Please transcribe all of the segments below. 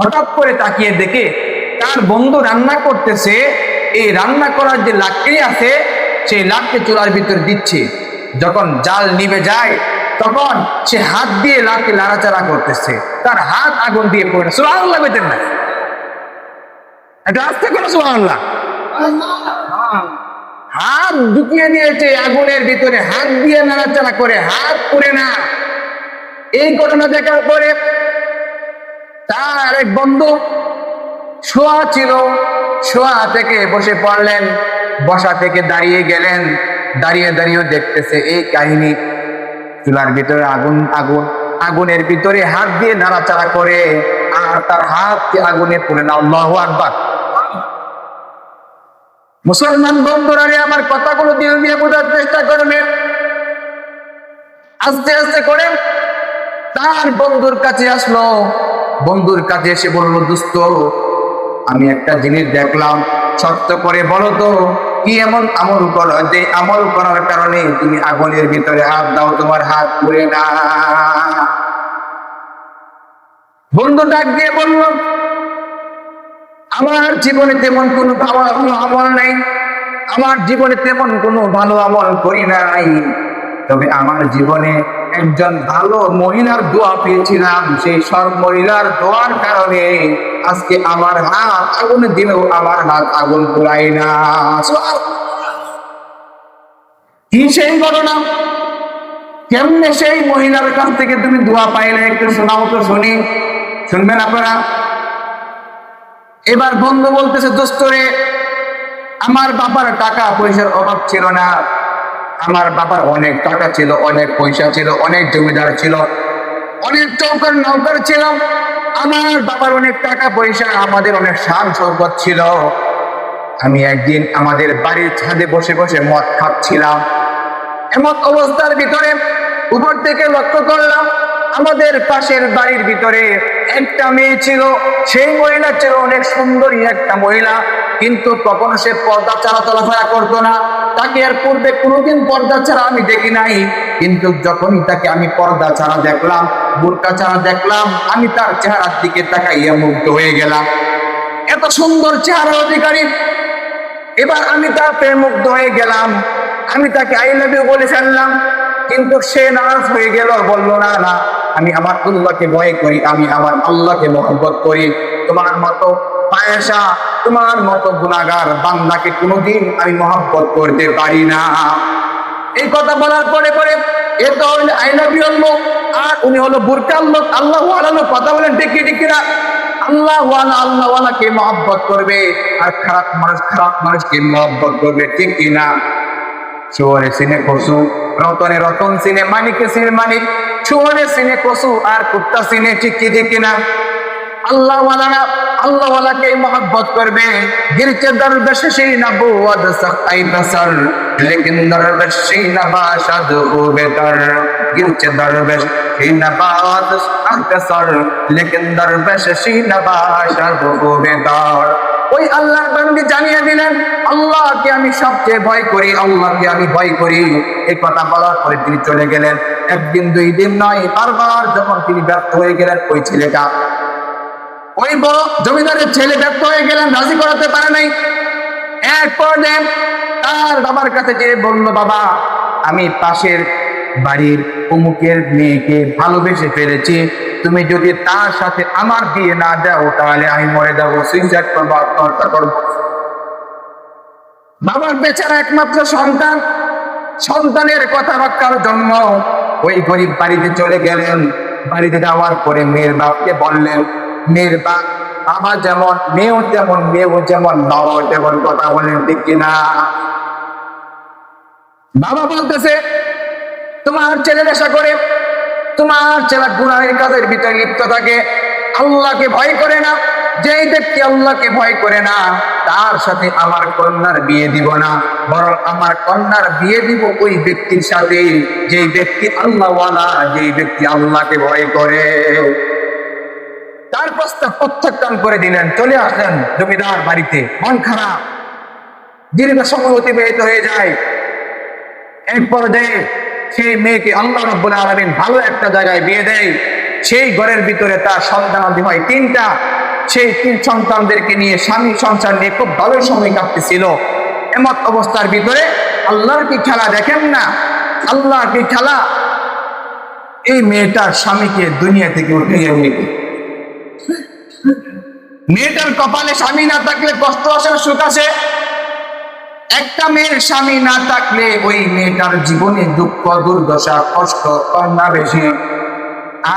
হঠাৎ করে তাকিয়ে দেখে তার বন্ধু রান্না করতেছে। এই রান্না করার যে লাকড়ি আছে, সেই লাকড়ি চুলার ভিতরে দিচ্ছে। যখন জাল নিভে যায়, তখন সে হাত দিয়ে লাকড়ি লাড়াচাড়া করতেছে। তার হাত আগুন দিয়ে পড়ে সুরাহ আল্লাহ বেতেন না। এটা আসতে কোনো সুরাহ আল্লাহ হাত ঢুকিয়ে দিয়েছে আগুনের ভিতরে। হাত দিয়ে নাড়াচাড়া করে হাত পুড়ে না। এই ঘটনা দেখার পরে তার এক বন্ধু শোয়া ছিল। শোয়া থেকে বসে পড়লেন, বসা থেকে দাঁড়িয়ে গেলেন, দাঁড়িয়ে দাঁড়িয়ে দেখতেছে এই কাহিনী। চুলার ভিতরে আগুন আগুন, আগুনের ভিতরে হাত দিয়ে নাড়াচাড়া করে, আর তার হাত আগুনে পুড়ে না। আল্লাহ আকবার। মুসলমান বন্ধুরা আমার কথাগুলো দিল দিয়ে বোঝার চেষ্টা করবেন। আস্তে আস্তে করে তার বন্ধুর কাছে আসলো। বন্ধুর কাছে এসে বলল, দোস্ত, আমি একটা জিনিস দেখলাম। সত্য করে বলো তো, কি এমন আমল করো? যে আমল করার কারণে তুমি আগুনের ভিতরে হাত দাও, তোমার হাত পুড়ে না। বন্ধু ডাক দিয়ে বলল, আমার জীবনে তেমন কোনো ভালো আমল নাই। আমার জীবনে তেমন কোনো ভালো আমল করি নাই। তবে আমার জীবনে একজন ভালো মহিলার দোয়া পেয়েছিলাম, সেই সব মহিলার দোয়ার কারণে আজকে আমার হাত আগুনে দিলেও আমার হাত আগুন পুরাই না। কি সেই ঘটনা? কেমনে সেই মহিলার কাছ থেকে তুমি দোয়া পাইলে? একটু শোনাও তো শুনি। শুনবেন আপনারা? এবার বন্ধু বলতেছে দোস্তরে আমার বাবার টাকা পয়সার অভাব ছিল না। আমার বাবার অনেক টাকা ছিল, অনেক পয়সা ছিল, অনেক জমিদার ছিল, অনেক চৌকার নৌকার ছিল। আমার বাবার অনেক টাকা পয়সা, আমাদের অনেক শান সম্পদ ছিল। আমি একদিন আমাদের বাড়ির ছাদে বসে বসে মদ খাচ্ছিলাম। এমন অবস্থার ভিতরে উপর থেকে লক্ষ্য করলাম আমাদের পাশের বাড়ির ভিতরে একটা মেয়ে ছিল। সেই মহিলা ছিল অনেক সুন্দরী একটা মহিলা, কিন্তু কখনো সে পর্দা ছাড়া চলাফেরা করতো না। তাকে এর পূর্বে কোনোদিন পর্দা ছাড়া আমি দেখি নাই। কিন্তু যখনই তাকে আমি পর্দা ছাড়া দেখলাম, বোরকা ছাড়া দেখলাম, আমি তার চেহারার দিকে তাকাইয়া মুগ্ধ হয়ে গেলাম। এত সুন্দর চেহারার অধিকারী। এবার আমি তার প্রেমুগ্ধ হয়ে গেলাম। আমি তাকে আই লাভ ইউ বলে ফেললাম। কিন্তু সে নারাজ হয়ে গেল, বলল, না না, আমি আমার আল্লাহকে ভয় করি, আমি আমার আল্লাহকে মহব্বত করি। তোমার মতো পায়েসা তোমার মতো গুণাগার বান্দাকে কোনোদিন আমি মহব্বত করতে পারি না। এই কথা বলার পরে পরে এ তো লোক আর উনি হলো বুরকার লোক আল্লাহ আলানো কথা বলেন, ডেকে ডেকে না আল্লাহ মহব্বত করবে, আর খারাপ মানুষ, খারাপ মানুষকে মহব্বত করবে, ঠিক কিনা চোরে সিনে কসু, রতনে রতন সিনে মানিকে সিনে মানিক চোরে সিনে কসু, আর কুত্তা সিনে ঠিক কি ঠিক কিনা? আল্লাহ ওয়ালারা আল্লাহ ওয়ালাকে মহব্বত করবে। গিরচে দরবেশ সেই নবুয়ত সাকাই বসর লেকিন দরবেশ সেই নবাশাদ হুবে দর। গিরচে দরবেশ সেই নবাত আকসর লেকিন দরবেশ সেই নবাশাদ হুবে দর। ওই আল্লাহর বান্দি জানিয়ে দিলেন, আল্লাহকে আমি সবচেয়ে ভয় করি, আল্লাহকে আমি ভয় করি। এই কথা বলার পরে তিনি চলে গেলেন। একদিন, দুই দিন নয়, বারবার যখন তিনি ব্যর্থ হয়ে গেলেন, ওই ছেলেটা, ওই বড় জমিদারের ছেলে ব্যর্থ হয়ে গেলেন, রাজি করাতে পারে নাই। এরপর তার বাবার কাছে যে বলল, বাবা, আমি পাশের বাড়ির অমুকের মেয়েকে ভালোবেসে ফেলেছি। তুমি যদি তার সাথে আমার বিয়ে না দাও, তাহলে আমি মরে যাব। সুইসাইড করব, আত্মহত্যা করব। বাবার বেচারা একমাত্র সন্তান। সন্তানের কথা রক্ষার জন্য ওই গরিব বাড়িতে চলে গেলেন। বাড়িতে যাওয়ার পরে মেয়ের বাপকে বললেন, মেয়ের বাপ, বাবা যেমন, মেয়েও তেমন, মেয়েও যেমন, বাবাও তেমন কথা বলেন, ঠিক কিনা? বাবা বলতেছে তোমার ছেলে নেশা করে, তোমার ছেলে গুণাহের কাজের ভিতরে লিপ্ত থাকে, আল্লাহকে ভয় করে না, যেই ব্যক্তি আল্লাহকে ভয় করে না, তার সাথে আমার কন্যার বিয়ে দিব না, বরং আমার কন্যার বিয়ে দিব ওই ব্যক্তির সাথে, যেই ব্যক্তি আল্লাহওয়ালা, যেই ব্যক্তি আল্লাহকে ভয় করে। তার প্রস্তাব প্রত্যাখ্যান করে দিলেন, চলে আসলেন জমিদার বাড়িতে, মন খারাপ। দীর্ঘ সময় অতিবাহিত হয়ে যায়। এরপর দেয় সেই মেয়েকে আল্লাহ রব্বুল আলমিন ভালো একটা জায়গায় বিয়ে দেয়। সেই ঘরের ভিতরে তার সন্তানাদি হয় তিনটা। সেই তিন সন্তানদেরকে নিয়ে স্বামী সংসার নিয়ে খুব ভালো সময় কাটতেছিল। এমত অবস্থার ভিতরে আল্লাহর কি খেলা দেখেন না? আল্লাহ কি খেলা? এই মেয়েটার স্বামীকে দুনিয়া থেকে উঠিয়ে নিয়ে মেয়েটার কপালে স্বামী না থাকলে কষ্ট আসে সুখ আসে। একটা মেয়ের স্বামী না থাকলে ওই মেয়েটার জীবনে দুঃখ, দুর্দশা, কষ্ট না বেশি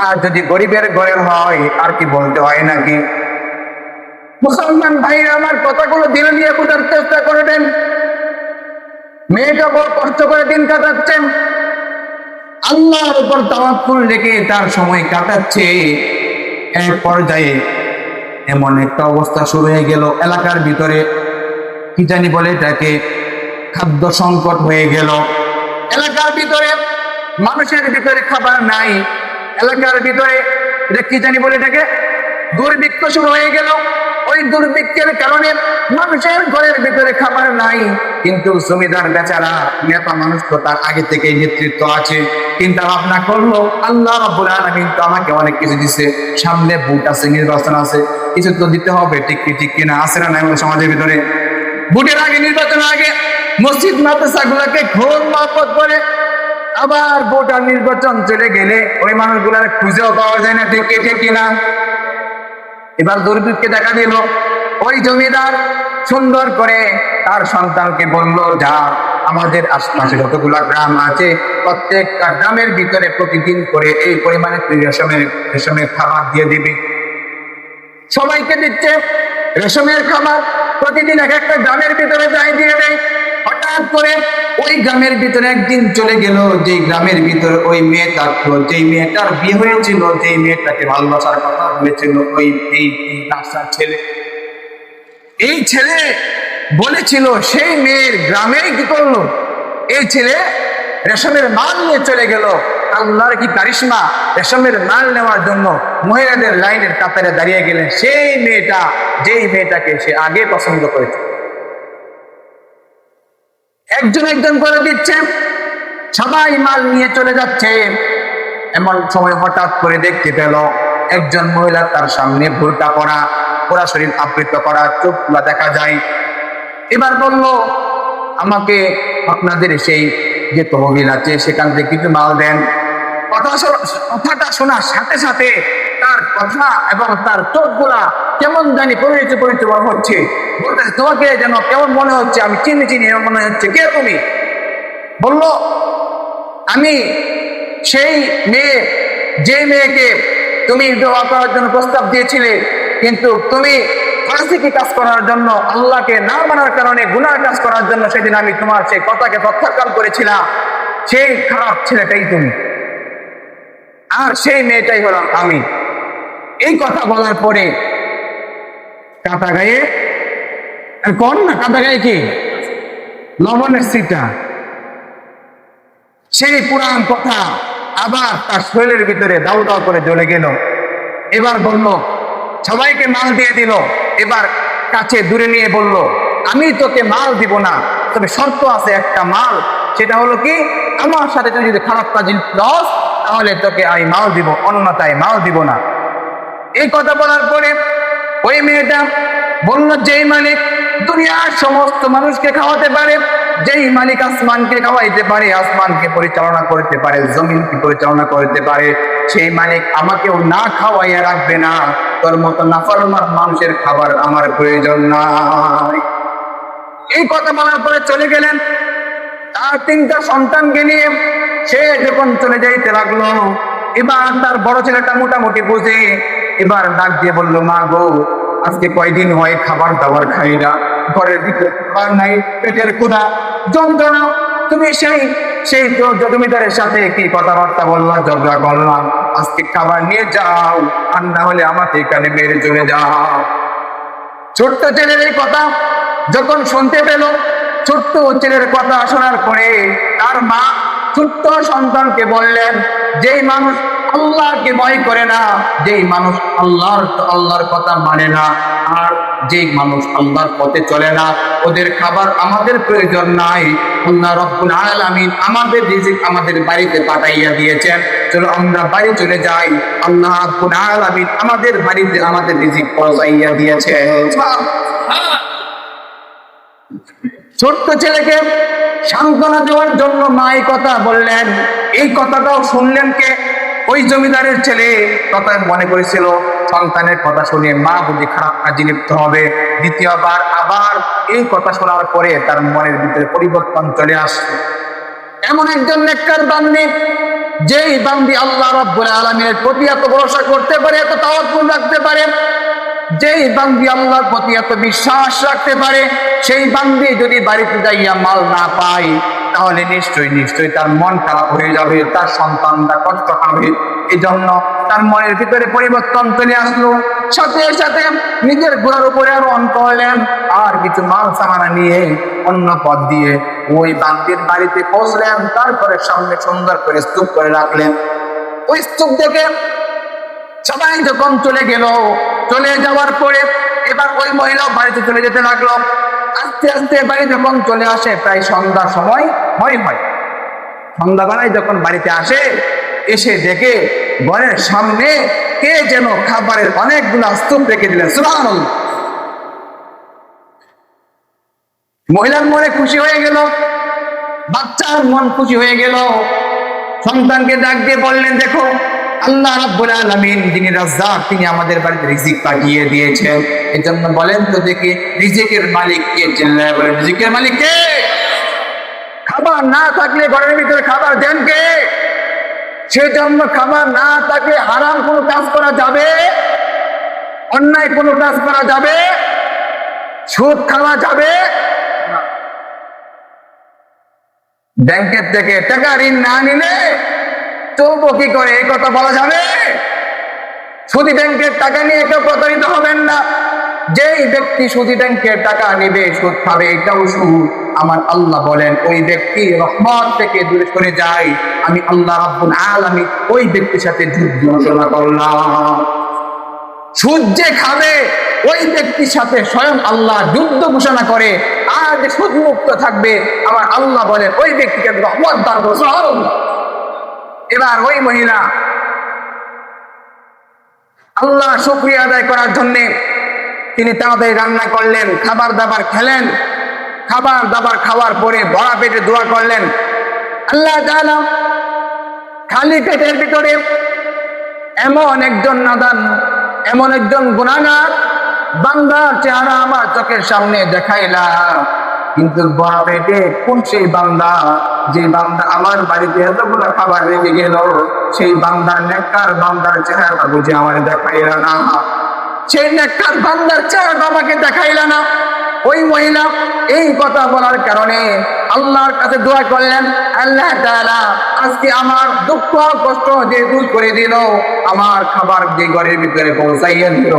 আর যদি গরিবের ঘরের হয়, আর কি বলতে হয় নাকি? মুসলমান ভাই, আমার কথাগুলো দিলে নিয়ে বোঝার চেষ্টা করবেন মেয়েটা বড় কষ্ট করে দিন কাটাচ্ছেন আল্লাহর উপর তাওয়াক্কুল রেখে তার সময় কাটাচ্ছে। এক পর্যায়ে এমন একটা অবস্থা শুরু হয়ে গেল এলাকার ভিতরে। কি জানি বলে এটাকে? খাদ্য সংকট হয়ে গেল। এলাকার ভিতরে, মানুষের ভিতরে খাবার নাই। এলাকার ভিতরে, এটা কি জানি বলে এটাকে? দুর্ভিক্ষ শুরু হয়ে গেল। ওই দুর্ভিক্ষের কারণে মানুষের ঘরের ভিতরে খাবার নাই। কিন্তু জমিদার বেচারা, নেতা মানুষ তো তার আগে থেকে নেতৃত্ব আছে। চিন্তা ভাবনা করল, আল্লাহ রাব্বুল আলামিন তো আমাকে অনেক কিছু দিছে। সামনে ভোট আছে, নির্বাচন আছে। কিছু তো দিতে হবে, ঠিক কি, ঠিক কিনা আছে না সমাজের ভিতরে? ভোটের আগে, নির্বাচনের আগে মসজিদ মাদ্রাসা গুলাকে ঘোর মারফত করে আবার ভোট আর নির্বাচন চলে গেলে ওই মানুষগুলার খুঁজেও পাওয়া যায় না ঠিক কি, ঠিক কিনা এবার দুর্ভিক্ষে দেখা দিল, ওই জমিদার সুন্দর করে তার সন্তানকে বলল যা আমাদের আশপাশে যতগুলা গ্রাম আছে, প্রত্যেকটা গ্রামের ভিতরে প্রতিদিন করে এই পরিমাণে রেশমের রেশমের খাবার দিয়ে দিবি। সবাইকে দিচ্ছে। রেশমের খাবার প্রতিদিন এক একটা গ্রামের ভিতরে যাই দিয়ে দেয়। হঠাৎ করে ওই গ্রামের ভিতরে একদিন চলে গেল যে গ্রামের ভিতরে ওই মেয়ে থাকল যেই মেয়েটার বিয়ে হয়েছিল, যেই মেয়েটাকে ভালোবাসার কথা বলেছিল ওই, এই রাস্তার ছেলে। এই ছেলে বলেছিল, সেই মেয়ের গ্রামে কি করল? এই ছেলে রেশমের মাল নিয়ে চলে গেল। আল্লাহর কি কারিশমা রেশমের মাল নেওয়ার জন্য মহিলাদের লাইনের কাতারে দাঁড়িয়ে গেলেন সেই মেয়েটা, যেই মেয়েটাকে সে আগে পছন্দ করেছে। একজন একজন করে দিচ্ছে, সবাই মাল নিয়ে চলে যাচ্ছে। এমন সময় হঠাৎ করে দেখতে পেল একজন মহিলা তার সামনে ভুলটা করা পুরা শরীর আবৃত করা চোখ চোখগুলা দেখা যায়। এবার বলল, আমাকে আপনাদের সেই যে তহবিল আছে, সেখান থেকে কিছু মাল দেন। কথা কথাটা শোনার সাথে সাথে তার কথা এবং তার চোখগুলা কেমন জানি পরিচিত পরিচিত মনে হচ্ছে তোমাকে যেন কেমন মনে হচ্ছে, আমি চিনি চিনি মনে হচ্ছে। কে তুমি? বলল, আমি সেই মেয়ে, যে মেয়েকে তুমি বিবাহ করার জন্য প্রস্তাব দিয়েছিলে, কিন্তু তুমি ফাঁসিকে কাজ করার জন্য, আল্লাহকে না মানার কারণে গুনার কাজ করার জন্য সেদিন আমি তোমার সেই কথাকে প্রত্যাখ্যান করেছিলাম। সেই খারাপ ছেলেটাই তুমি। আর সেই মেয়েটাই হলাম আমি। এই কথা বলার পরে কাটা গায়ে কোন না, কাটা গায়ে কি? লবণের সিটা সেই পুরাণ কথা আবার তার শরীরের ভিতরে দাউ দাউ করে জ্বলে গেল। এবার বলল, সবাইকে মাল দিয়ে দিল। এবার কাছে দূরে নিয়ে বলল, আমি তোকে মাল দিব না, তবে শর্ত আছে একটা মাল, সেটা হলো কি, আমার সাথে তুই যদি খারাপ কাজ লস তাহলে তোকে আমি মাল দিব অন্যতায় মাল দিব না। এই কথা বলার পরে ওই মেয়েটা বলল, যেই মালিক দুনিয়ার সমস্ত মানুষকে খাওয়াতে পারে, যেই মালিক আসমানকে খাওয়াইতে পারে, আসমানকে পরিচালনা করতে পারে, জমিনকে পরিচালনা করতে পারে, সেই মালিক আমাকেও না খাওয়াইয়া রাখবে না। তোর মতো নাফরমান মানুষের খাবার আমার প্রয়োজন নাই। এই কথা বলার পরে চলে গেলেন। তার তিনটা সন্তানকে নিয়ে সে যখন চলে যাইতে লাগল, এবার তার বড় ছেলেটা মোটামুটি বুঝে, এবার ডাক দিয়ে বলল, মা গো, আজকে কয়দিন হয় খাবার দাবার খাই না? ঘরের ভিতরে খাবার নাই, পেটের ক্ষুধা, যন্ত্রণা। তুমি সেই সেই জমিদারের সাথে কি কথাবার্তা বললাম ঝগড়া করলাম আজকে খাবার নিয়ে যাও, আর না হলে আমাকে এখানে মেরে চলে যাও। ছোট্ট ছেলের এই কথা যখন শুনতে পেল ছোট্ট ছেলের কথা শোনার পরে তার মা ছোট্ট সন্তানকে বললেন, যেই মানুষ আল্লাহকে ভয় করে না, যেই মানুষ আল্লাহর আল্লাহর কথা মানে না, আর যেই মানুষ আল্লাহর পথে চলে না, ওদের খাবার আমাদের প্রয়োজন নাই। আল্লাহ রব্বুল আলামিন আমাদের রিজিক আমাদের বাড়িতে পাঠাইয়া দিয়েছেন। চলো আমরা বাড়ি চলে যাই। আল্লাহ রব্বুল আলামিন আমাদের বাড়িতে আমাদের রিজিক পৌঁছাইয়া দিয়েছে ছোট্ট ছেলেকে সান্ত্বনা দেওয়ার জন্য মা এই কথা বললেন। এই কথাটাও শুনলেন কে? ওই জমিদারের ছেলে কথা মনে করেছিল, সন্তানের কথা শুনে মা বুঝি খারাপ কাজে লিপ্ত হবে। দ্বিতীয়বার আবার এই কথা শোনার পরে তার মনের ভিতরে পরিবর্তন চলে আসছে। এমন একজন নেককার বান্দি, যেই বান্দি আল্লাহ রাব্বুল আলামিনের প্রতি এত ভরসা করতে পারে, এত তাওয়াক্কুল রাখতে পারে যেই বান্দি আল্লাহর প্রতি এত বিশ্বাস রাখতে পারে, সেই বান্দি যদি বাড়িতে যাইয়া মাল না পায়, তাহলে নিশ্চয়ই নিশ্চয়ই তার মন খারাপ হয়ে যাবে, তার সন্তানরা কষ্ট পাবে। এই জন্য তার মনের ভিতরে পরিবর্তন চলে আসলো। সাথে সাথে নিজের ঘোড়ার উপরে আরোহণ করলেন আর কিছু মাল সামানা নিয়ে অন্য পথ দিয়ে ওই বান্দির বাড়িতে পৌঁছলেন, তারপরে সামনে সুন্দর করে স্তূপ করে রাখলেন। ওই স্তূপ দেখে সবাই যখন চলে গেল, চলে যাওয়ার পরে এবার ওই মহিলাও বাড়িতে চলে যেতে লাগল। আস্তে আস্তে বাড়ি যখন চলে আসে, প্রায় সন্ধ্যার সময়, হয় হয়। সন্ধ্যাবেলায় যখন বাড়িতে আসে, এসে দেখে ঘরের সামনে কে যেন খাবারের অনেকগুলো স্তূপ রেখে দিলেন। সুবহানাল্লাহ। মহিলার মনে খুশি হয়ে গেল, বাচ্চার মন খুশি হয়ে গেল। সন্তানকে ডাক দিয়ে বললেন, দেখো আল্লাহ রাব্বুল আলামিন যিনি রাজ্জাক, তিনি আমাদের বাড়িতে রিজিক পাঠিয়ে দিয়েছেন। এজন্য বলেন তো দেখি, রিজিকের মালিক কে? চিল্লায় বলেন, রিজিকের মালিক কে? খাবার না থাকলে ঘরের ভিতরে খাবার দেন কে? সেজন্য খাবার না থাকলে হারাম কোনো কাজ করা যাবে? অন্যায় কোনো কাজ করা যাবে? সুদ খাওয়া যাবে? ব্যাংকের থেকে টাকা ঋণ না নিলে চলবো কি করে? এই কথা বলা যাবে? সুদী ব্যাংকের টাকা নিয়ে কেউ প্রতারিত হবেন না। যেই ব্যক্তি সুদী ব্যাংকের টাকা নেবে, সুদ খাবে এটাও সুদ আমার আল্লাহ বলেন। ওই ব্যক্তি রহমত থেকে দূরে সরে যায়। আমি আল্লাহ রাব্বুল আলামিন ওই ব্যক্তির সাথে যুদ্ধ ঘোষণা করলাম। সুদ যে খাবে, ওই ব্যক্তির সাথে স্বয়ং আল্লাহ যুদ্ধ ঘোষণা করে। যে সুদ মুক্ত থাকবে, আমার আল্লাহ বলেন, ওই ব্যক্তিকে রহমত দান সুবহানাল্লাহ। এবার ওই মহিলা আল্লাহ শুক্রিয়া আদায় করার জন্য তিনি তাড়াতাড়ি রান্না করলেন, খাবার দাবার খেলেন। খাবার দাবার খাওয়ার পরে ভরা পেটে দোয়া করলেন। আল্লাহ তাআলা খালি পেটের ভিতরে এমন একজন নাদান, এমন একজন গুণাগার, বান্দার চেহারা আমার চোখের সামনে দেখাইলা কিন্তু বড় পেটে কোন সেই বান্দা যে বান্দা আমার বাড়িতে এতগুলো খাবার রেখে গেল? সেই বান্দার নেককার বান্দার চেহারা বুঝে আমার দেখাইলা না। সেই নেককার বান্দার চেহারা আমাকে দেখাইল না। ওই মহিলা এই কথা বলার কারণে আল্লাহর কাছে দোয়া করলেন, আল্লাহ তাআলা আজকে আমার দুঃখ, কষ্ট যে দূর করে দিল, আমার খাবার যে ঘরের ভিতরে পৌঁছাইয়া দিল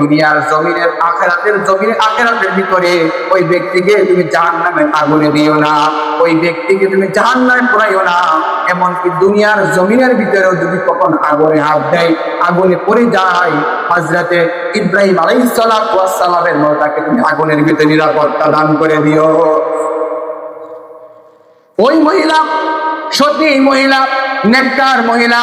দুনিয়ার জমিনের আখেরাতের জমিনের আখেরাতের ভিতরে ওই ব্যক্তিকে তুমি জাহান্নামের আগুনে দিও না, ওই ব্যক্তিকে তুমি জাহান্নামে পড়াইও না। এমনকি দুনিয়ার জমিনের ভিতরেও যদি কখন আগুনে হাত দেয়, আগুনে পড়ে যায় হাজরাতে ইব্রাহিম আলাইহিস সালাতু ওয়াস মতো তাকে তুমি আগুনের ভিতরে নিরাপত্তা দান করে দিও। ওই মহিলা সতী মহিলা, নেককার মহিলা,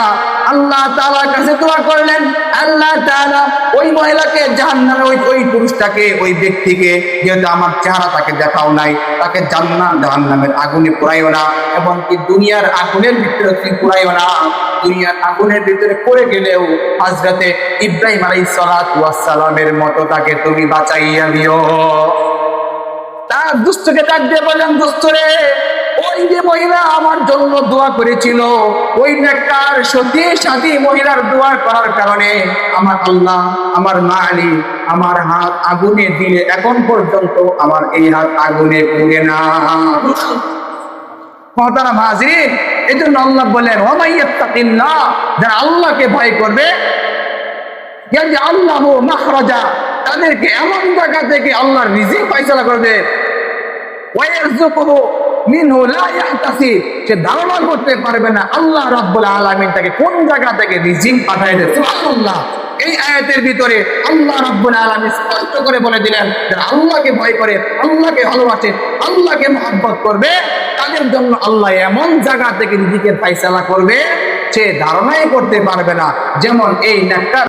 আল্লাহ তাআলার কাছে দোয়া করলেন। আল্লাহ তাআলা ওই মহিলাকে জাহান্নামে ওই ওই পুরুষটাকে, ওই ব্যক্তিকে যেহেতু আমার চেহারা তাকে দেখাও নাই, তাকে জান্নাত জাহান্নামের আগুনে পুরাইও না এবং কি দুনিয়ার আগুনের ভিতরে তুই পুরাইও না। দুনিয়ার আগুনের ভিতরে পড়ে গেলেও হাজরাতে ইব্রাহিম আলাইহিস সালাতু ওয়াস মতো তাকে তুমি বাঁচাইয়া দিও তার দুস্থকে ডাক দিয়ে বললেন দুস্থ রে ওই যে মহিলা আমার জন্য দোয়া করেছিল, ওই নেককার, সতী, সাথী মহিলার দোয়া করার কারণে আমার আল্লাহ, আমার মালি, আমার হাত আগুনে দিলে এখন পর্যন্ত আমার এই হাত আগুনে পুড়ে না। এই তাদেরকে এমন জায়গা থেকে আল্লাহর রিজিক ফয়সালা করবে। সে ধারণা করতে পারবে না। আল্লাহ রাব্বুল আলামিন তাকে কোন জায়গা থেকে দেয়? এই আয়াতের ভিতরে আল্লাহ রাব্বুল স্পষ্ট করে বলে দিলেন যারা আল্লাহকে ভয় করে, আল্লাহকে ভালোবাসে, আল্লাহকে মহব্বত করবে, তাদের জন্য আল্লাহ এমন জায়গা থেকে রিজিকের ফাইসালা করবে, সে ধারণাই করতে পারবে না। যেমন এই নেককার